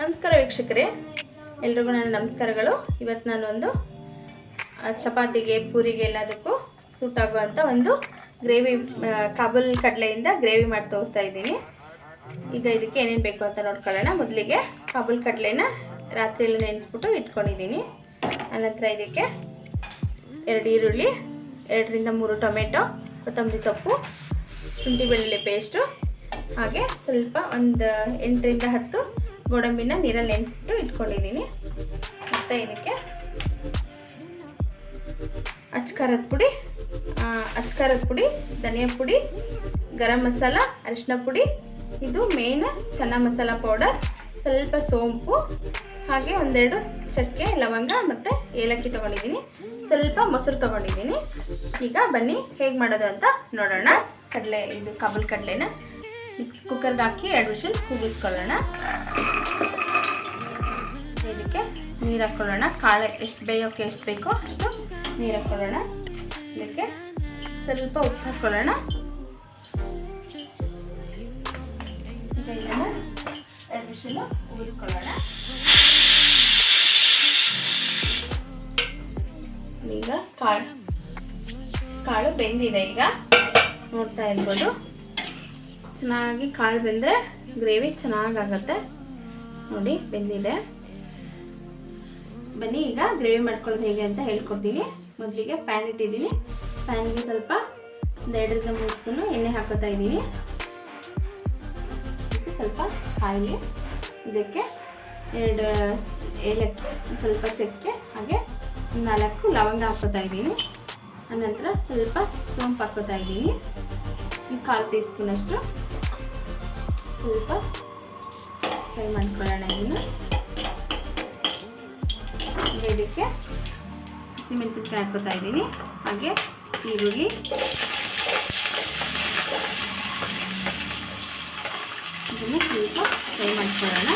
ನಮಸ್ಕಾರ ವೀಕ್ಷಕರೇ. ಎಲ್ರಿಗೂ ನನ್ನ ನಮಸ್ಕಾರಗಳು. ಇವತ್ತು ನಾನು ಒಂದು ಚಪಾತಿಗೆ, ಪೂರಿಗೆ ಎಲ್ಲದಕ್ಕೂ ಸೂಟ್ ಆಗುವಂಥ ಒಂದು ಗ್ರೇವಿ ಕಾಬೂಲ್ ಕಡಲೆಯಿಂದ ಗ್ರೇವಿ ಮಾಡಿ ತೋರಿಸ್ತಾ ಇದ್ದೀನಿ. ಈಗ ಇದಕ್ಕೆ ಏನೇನು ಬೇಕು ಅಂತ ನೋಡ್ಕೊಳ್ಳೋಣ. ಮೊದಲಿಗೆ ಕಾಬೂಲ್ ಕಡಲೆನ ರಾತ್ರಿಯಲ್ಲಿ ನೆನೆಸ್ಬಿಟ್ಟು ಇಟ್ಕೊಂಡಿದ್ದೀನಿ. ಆನಂತರ ಇದಕ್ಕೆ ಎರಡು ಈರುಳ್ಳಿ, ಎರಡರಿಂದ ಮೂರು ಟೊಮೆಟೊ, ಕೊತ್ತಂಬರಿ ಸೊಪ್ಪು, ಶುಂಠಿ ಬೆಳ್ಳುಳ್ಳಿ ಪೇಸ್ಟು ಹಾಗೆ ಸ್ವಲ್ಪ ಒಂದು ಎಂಟರಿಂದ ಹತ್ತು ಗೋಡಂಬಿನ ನೀರಲ್ಲಿ ನೆನೆಸ್ಬಿಟ್ಟು ಇಟ್ಕೊಂಡಿದ್ದೀನಿ. ಮತ್ತು ಇದಕ್ಕೆ ಅಚ್ಕಾರದ ಪುಡಿ ಅಚ್ಕಾರದ ಪುಡಿ, ಧನಿಯಾ ಪುಡಿ, ಗರಂ ಮಸಾಲ ಅರಿಶಿನ ಪುಡಿ. ಇದು ಮೇನ್ ಚೆನ್ನ ಮಸಾಲ ಪೌಡರ್ ಸ್ವಲ್ಪ ಸೋಂಪು, ಹಾಗೆ ಒಂದೆರಡು ಚಕ್ಕೆ, ಲವಂಗ ಮತ್ತು ಏಲಕ್ಕಿ ತೊಗೊಂಡಿದ್ದೀನಿ. ಸ್ವಲ್ಪ ಮೊಸರು ತೊಗೊಂಡಿದ್ದೀನಿ. ಈಗ ಬನ್ನಿ ಹೇಗೆ ಮಾಡೋದು ಅಂತ ನೋಡೋಣ. ಕಡಲೆ, ಇದು ಕಬಲ್ ಕಡಲೆನ ಮಿಕ್ಸ್ ಕುಕ್ಕರ್ಗೆ ಹಾಕಿ ಎರಡು ವಿಷಲ್ ಕೂಗಿಸ್ಕೊಳ್ಳೋಣ ಇದಕ್ಕೆ ನೀರು ಹಾಕ್ಕೊಳ್ಳೋಣ ಕಾಳು ಎಷ್ಟು ಬೇಯೋಕ್ಕೆ ಎಷ್ಟು ಬೇಕೋ ಅಷ್ಟು ನೀರು ಹಾಕ್ಕೊಳ್ಳೋಣ ಇದಕ್ಕೆ ಸ್ವಲ್ಪ ಉಪ್ಪು ಹಾಕ್ಕೊಳ್ಳೋಣ ಎರಡು ವಿಷಲು ಕೂಗಿಸ್ಕೊಳ್ಳೋಣ ಈಗ ಕಾಳು ಕಾಳು ಬೆಂದಿದೆ ಈಗ. ನೋಡ್ತಾ ಇರ್ಬೋದು. ಚೆನ್ನಾಗಿ ಕಾಳು ಬೆಂದರೆ ಗ್ರೇವಿ ಚೆನ್ನಾಗಾಗತ್ತೆ. ನೋಡಿ, ಬೆಂದಿದೆ. ಬನ್ನಿ, ಈಗ ಗ್ರೇವಿ ಮಾಡ್ಕೊಳ್ಳೋದು ಹೇಗೆ ಅಂತ ಹೇಳ್ಕೊಡ್ತೀನಿ. ಮೊದಲಿಗೆ ಪ್ಯಾನ್ ಇಟ್ಟಿದ್ದೀನಿ. ಪ್ಯಾನ್ಗೆ ಸ್ವಲ್ಪ ಎರಡರಿಂದ ಮೂರು ಸ್ಪೂನು ಎಣ್ಣೆ ಹಾಕೋತಾ ಇದ್ದೀನಿ. ಸ್ವಲ್ಪ ಕಾಯಿಲೆ, ಇದಕ್ಕೆ ಎರಡು ಏಲಕ್ಕಿ, ಸ್ವಲ್ಪ ಚಕ್ಕೆ, ಹಾಗೆ ನಾಲ್ಕು ಲವಂಗ ಹಾಕೋತಾ ಇದ್ದೀನಿ. ಆನಂತರ ಸ್ವಲ್ಪ ಸೋಂಪು ಹಾಕೋತಾ ಇದ್ದೀನಿ. ಕಾಲು ಟೀ ಸ್ಪೂನಷ್ಟು ಸ್ವಲ್ಪ ಫ್ರೈ ಮಾಡ್ಕೊಳ್ಳೋಣ ಇದನ್ನು ಈಗ ಇದಕ್ಕೆ ಹಸಿಮೆಣಸಿನ್ಕಾಯಿ ಹಾಕೋತಾ ಇದ್ದೀನಿ. ಹಾಗೆ ಈರುಳ್ಳಿ. ಇದನ್ನು ಸ್ವಲ್ಪ ಫ್ರೈ ಮಾಡ್ಕೊಳ್ಳೋಣ.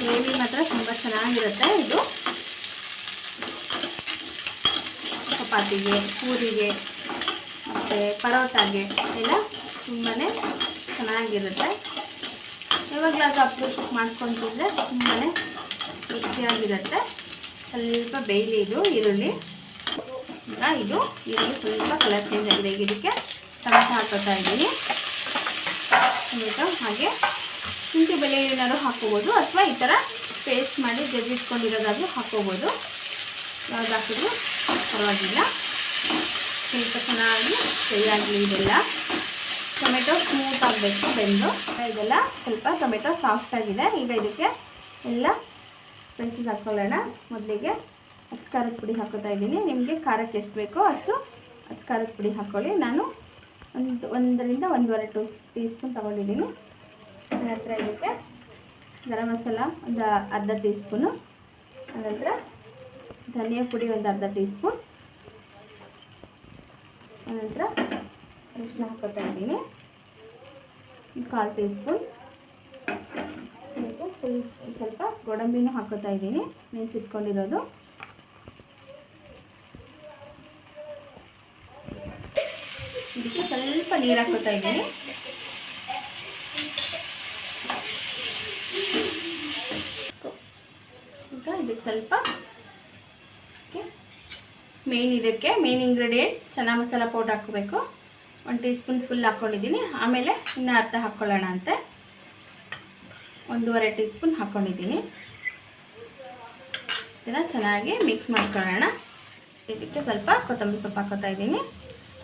ಗ್ರೇವಿ ಮಾತ್ರ ತುಂಬ ಚೆನ್ನಾಗಿರುತ್ತೆ ಇದು. ಚಪಾತಿಗೆ ಪೂರಿಗೆ ಮತ್ತು ಪರೋಟಾಗೆ ಎಲ್ಲ ತುಂಬಾ ಚೆನ್ನಾಗಿರುತ್ತೆ. ಯಾವಾಗಲಾದ್ರೂ ಅಪ್ರೋಚ್ ಮಾಡ್ಕೊತಿದ್ರೆ ತುಂಬಾ ರುಚಿಯಾಗಿರುತ್ತೆ. ಸ್ವಲ್ಪ ಬೇಯಲಿ ಇದು ಈರುಳ್ಳಿ. ಈಗ ಇದು ಈರುಳ್ಳಿ ಸ್ವಲ್ಪ ಕಲರ್ ಚೇಂಜ್ ಆಗಿದೆ. ಈಗ ಇದಕ್ಕೆ ಟೊಮೆಟೊ ಹಾಕೋತಾ ಇದ್ದೀನಿ. ಟೊಮೆಟೊ ಹಾಗೆ ಶುಂಠಿ ಏನಾದರೂ ಹಾಕೋಬೋದು ಅಥವಾ ಈ ಥರ ಪೇಸ್ಟ್ ಮಾಡಿ ಜಜ್ಜಿಟ್ಕೊಂಡಿರೋದಾದ್ರೂ ಹಾಕೋಬೋದು ಯಾವ್ದು ಹಾಕಿದ್ರು. ಪರವಾಗಿಲ್ಲ. ಸ್ವಲ್ಪ ಚೆನ್ನಾಗಿ ಫ್ರೈ ಆಗಲಿ ಇದೆಲ್ಲ. ಟೊಮೆಟೊ ಸ್ಮೂತ್ ಆಗಬೇಕು ಬೆಂದು. ಇದೆಲ್ಲ ಸ್ವಲ್ಪ ಟೊಮೆಟೊ ಸಾಫ್ಟ್ ಆಗಿದೆ. ಈಗ ಇದಕ್ಕೆ ಎಲ್ಲ ಸ್ಪೈಸಸ್ ಹಾಕ್ಕೊಳ್ಳೋಣ. ಮೊದಲಿಗೆ ಅಚ್ಚ ಖಾರದ ಪುಡಿ ಹಾಕೋತಾ ಇದ್ದೀನಿ. ನಿಮಗೆ ಖಾರಕ್ಕೆ ಎಷ್ಟು ಬೇಕೋ ಅಷ್ಟು ಅಚ್ಚ ಖಾರದ ಪುಡಿ ಹಾಕ್ಕೊಳ್ಳಿ ನಾನು ಒಂದು ಒಂದರಿಂದ ಒಂದೂವರೆ ಟೂ ಟೀ ಸ್ಪೂನ್ ತೊಗೊಂಡಿದ್ದೀನಿ. ನಂತರ ಇದಕ್ಕೆ ಗರಂ ಮಸಾಲ ಒಂದು ಅರ್ಧ ಟೀ ಸ್ಪೂನು. ಅನಂತರ ಧನಿಯಾ ಪುಡಿ ಒಂದು ಅರ್ಧ ಟೀ ಸ್ಪೂನ್ ಆನಂತರ ಅರಿಶಿನ ಹಾಕೋತಾ ಇದ್ದೀನಿ. ಕಾಲು ಟೀ ಸ್ಪೂನ್ ಸ್ವಲ್ಪ ಗೋಡಂಬಿನೂ ಹಾಕೋತಾ ಇದ್ದೀನಿ. ನೆನೆಸಿಟ್ಕೊಂಡಿರೋದು. ಇದಕ್ಕೆ ಸ್ವಲ್ಪ ನೀರು ಹಾಕೋತಾ ಇದ್ದೀನಿ. ಇದಕ್ಕೆ ಸ್ವಲ್ಪ ಮೇನ್ ಇದಕ್ಕೆ ಮೇನ್ ಇಂಗ್ರೀಡಿಯೆಂಟ್ ಚೆನ್ನ ಮಸಾಲ ಪೌಡರ್ ಹಾಕೋಬೇಕು. ಒಂದು ಟೀ ಸ್ಪೂನ್ ಫುಲ್ ಹಾಕ್ಕೊಂಡಿದ್ದೀನಿ ಆಮೇಲೆ ಇನ್ನೂ ಅರ್ಧ ಹಾಕ್ಕೊಳ್ಳೋಣ ಅಂತೆ. ಒಂದೂವರೆ ಟೀ ಸ್ಪೂನ್ ಹಾಕ್ಕೊಂಡಿದ್ದೀನಿ ಇದನ್ನು ಚೆನ್ನಾಗಿ ಮಿಕ್ಸ್ ಮಾಡ್ಕೊಳ್ಳೋಣ. ಇದಕ್ಕೆ ಸ್ವಲ್ಪ ಕೊತ್ತಂಬರಿ ಸೊಪ್ಪು ಹಾಕೋತಾ ಇದ್ದೀನಿ.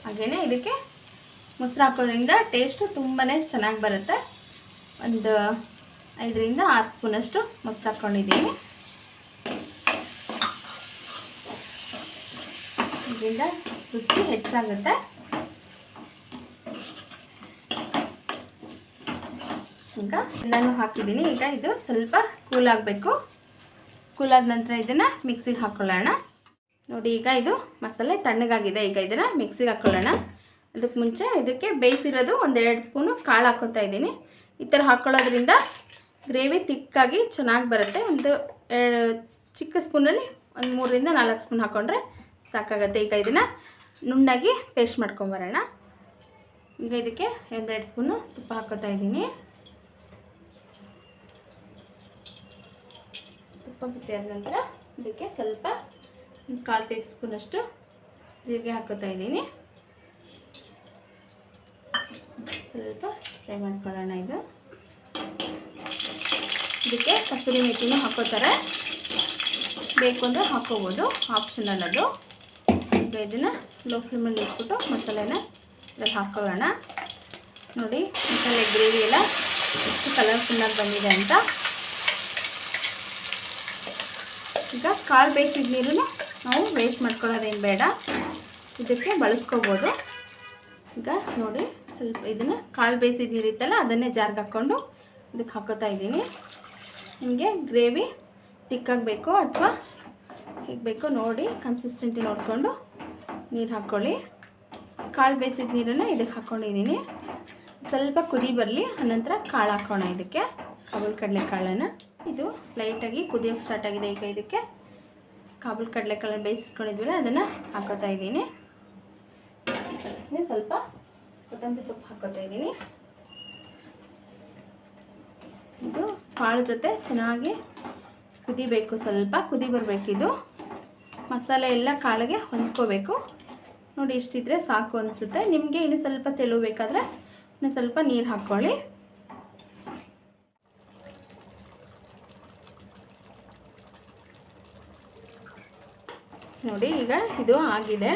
ಹಾಗೆಯೇ ಇದಕ್ಕೆ ಮೊಸರು ಹಾಕೋದ್ರಿಂದ ಟೇಸ್ಟು ತುಂಬಾ ಚೆನ್ನಾಗಿ ಬರುತ್ತೆ. ಒಂದು ಐದರಿಂದ ಆರು ಸ್ಪೂನಷ್ಟು ಮೊಸರು ಹಾಕ್ಕೊಂಡಿದ್ದೀನಿ ಇದರಿಂದ ರುಚಿ ಹೆಚ್ಚಾಗುತ್ತೆ. ಈಗ ಎಲ್ಲನೂ ಹಾಕಿದ್ದೀನಿ. ಈಗ ಇದು ಸ್ವಲ್ಪ ಕೂಲ್ ಆಗಬೇಕು. ಕೂಲ್ ಆದ ನಂತರ ಇದನ್ನು ಮಿಕ್ಸಿಗೆ ಹಾಕ್ಕೊಳ್ಳೋಣ ನೋಡಿ, ಈಗ ಇದು ಮಸಾಲೆ ತಣ್ಣಗಾಗಿದೆ. ಈಗ ಇದನ್ನು ಮಿಕ್ಸಿಗೆ ಹಾಕೊಳ್ಳೋಣ. ಅದಕ್ಕೆ ಮುಂಚೆ ಇದಕ್ಕೆ ಬೇಯಿಸಿರೋದು ಒಂದೆರಡು ಸ್ಪೂನು ಕಾಳು ಹಾಕೋತಾ ಇದ್ದೀನಿ. ಈ ಥರ ಹಾಕ್ಕೊಳ್ಳೋದ್ರಿಂದ ಗ್ರೇವಿ ತಿಕ್ಕಾಗಿ ಚೆನ್ನಾಗಿ ಬರುತ್ತೆ. ಒಂದು ಎರಡು ಚಿಕ್ಕ ಸ್ಪೂನಲ್ಲಿ ಒಂದು ಮೂರರಿಂದ ನಾಲ್ಕು ಸ್ಪೂನ್ ಹಾಕ್ಕೊಂಡ್ರೆ ಸಾಕಾಗತ್ತೆ. ಈಗ ಇದನ್ನು ನುಣ್ಣಾಗಿ ಪೇಸ್ಟ್ ಮಾಡ್ಕೊಂಬರೋಣ. ಈಗ ಇದಕ್ಕೆ ಒಂದೆರಡು ಸ್ಪೂನು ತುಪ್ಪ ಹಾಕೋತಾ ಇದ್ದೀನಿ. ತುಪ್ಪ ಬಿಸಿ ಆದ ನಂತರ ಇದಕ್ಕೆ ಸ್ವಲ್ಪ ಕಾಲು ಟೀ ಸ್ಪೂನಷ್ಟು ಜೀರಿಗೆ ಹಾಕೋತಾ ಇದ್ದೀನಿ. ಸ್ವಲ್ಪ ಫ್ರೈ ಮಾಡ್ಕೊಳ್ಳೋಣ ಇದು. ಇದಕ್ಕೆ ಕಸೂರಿ ಮೆಥಿನೂ ಹಾಕೋತಾರೆ. ಬೇಕು ಅಂದರೆ ಹಾಕೋಬೋದು, ಆಪ್ಷನಲ್ ಅದು. ಈಗ ಇದನ್ನು ಲೋ ಫ್ಲೇಮಲ್ಲಿ ಇಟ್ಬಿಟ್ಟು ಮಸಾಲೆನ ಇದ್ರಲ್ಲಿ ಹಾಕೊಳ್ಳೋಣ. ನೋಡಿ, ಮಸಾಲೆ ಗ್ರೇವಿ ಎಲ್ಲ ಎಷ್ಟು ಕಲರ್ಫುಲ್ಲಾಗಿ ಬಂದಿದೆ ಅಂತ. ಈಗ ಕಾಳು ಬೇಯಿಸಿದ ನೀರನ್ನು ನಾವು ವೇಸ್ಟ್ ಮಾಡ್ಕೊಳ್ಳೋದೇನು ಬೇಡ. ಇದಕ್ಕೆ ಬಳಸ್ಕೋಬೋದು. ಈಗ ನೋಡಿ, ಸ್ವಲ್ಪ ಇದನ್ನು ಕಾಳು ಬೇಯಿಸಿದ ನೀರಿತ್ತಲ್ಲ ಅದನ್ನೇ ಜಾರ್ಗೆ ಹಾಕ್ಕೊಂಡು ಇದಕ್ಕೆ ಹಾಕೋತಾ ಇದ್ದೀನಿ. ನಿಮಗೆ ಗ್ರೇವಿ ತಿಕ್ಕಾಗಬೇಕು ಅಥವಾ ಹೇಗೆ ಬೇಕೋ ನೋಡಿ ಕನ್ಸಿಸ್ಟೆಂಟಿ ನೋಡಿಕೊಂಡು ನೀರು ಹಾಕ್ಕೊಳ್ಳಿ. ಕಾಳು ಬೇಯಿಸಿದ ನೀರನ್ನು ಇದಕ್ಕೆ ಹಾಕ್ಕೊಂಡಿದ್ದೀನಿ. ಸ್ವಲ್ಪ ಕುದಿ ಬರಲಿ, ಆನಂತರ ಕಾಳು ಹಾಕೋಣ ಇದಕ್ಕೆ. ಕಾಬೂಲ್ ಕಡಲೆ ಕಾಳನ್ನು ಇದು ಲೈಟಾಗಿ ಕುದಿಯೋಕ್ಕೆ ಸ್ಟಾರ್ಟ್ ಆಗಿದೆ ಈಗ ಇದಕ್ಕೆ. ಕಾಬೂಲ್ ಕಡಲೆ ಕಾಳನ್ನು ಬೇಯಿಸಿಟ್ಕೊಂಡಿದ್ವಲ್ಲ, ಅದನ್ನು ಹಾಕೋತಾ ಇದ್ದೀನಿ. ಸ್ವಲ್ಪ ಕೊತ್ತಂಬರಿ ಸೊಪ್ಪು ಹಾಕೋತಾ ಇದ್ದೀನಿ. ಇದು ಕಾಳು ಜೊತೆ ಚೆನ್ನಾಗಿ ಕುದಿಬೇಕು, ಸ್ವಲ್ಪ ಕುದಿ ಬರಬೇಕಿದು. ಮಸಾಲೆ ಎಲ್ಲ ಕಾಳಿಗೆ ಹೊಂದ್ಕೋಬೇಕು. ನೋಡಿ ಇಷ್ಟಿದ್ರೆ ಸಾಕು ಅನಿಸುತ್ತೆ. ನಿಮಗೆ ಇನ್ನು ಸ್ವಲ್ಪ ತೆಳು ಬೇಕಾದರೆ ಇನ್ನು ಸ್ವಲ್ಪ ನೀರು ಹಾಕ್ಕೊಳ್ಳಿ. ನೋಡಿ ಈಗ ಇದು ಆಗಿದೆ.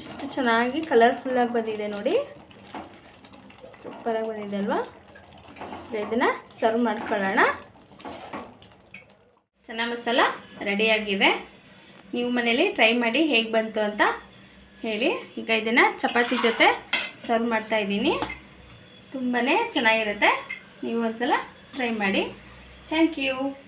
ಇಷ್ಟು ಚೆನ್ನಾಗಿ ಕಲರ್ಫುಲ್ಲಾಗಿ ಬಂದಿದೆ ನೋಡಿ. ಸೂಪರಾಗಿ ಬಂದಿದೆ ಅಲ್ವಾ? ಇದನ್ನು ಸರ್ವ್ ಮಾಡ್ಕೊಳ್ಳೋಣ. ಚೆನ್ನಾಗಿ ಮಸಾಲ ರೆಡಿಯಾಗಿದೆ ನೀವು ಮನೇಲಿ ಟ್ರೈ ಮಾಡಿ ಹೇಗೆ ಬಂತು ಅಂತ ಹೇಳಿ. ಈಗ ಇದನ್ನು ಚಪಾತಿ ಜೊತೆ ಸರ್ವ್ ಮಾಡ್ತಾ ಇದ್ದೀನಿ. ತುಂಬಾ ಚೆನ್ನಾಗಿರುತ್ತೆ. ನೀವು ಒಂದ್ಸಲ ಟ್ರೈ ಮಾಡಿ. Thank you.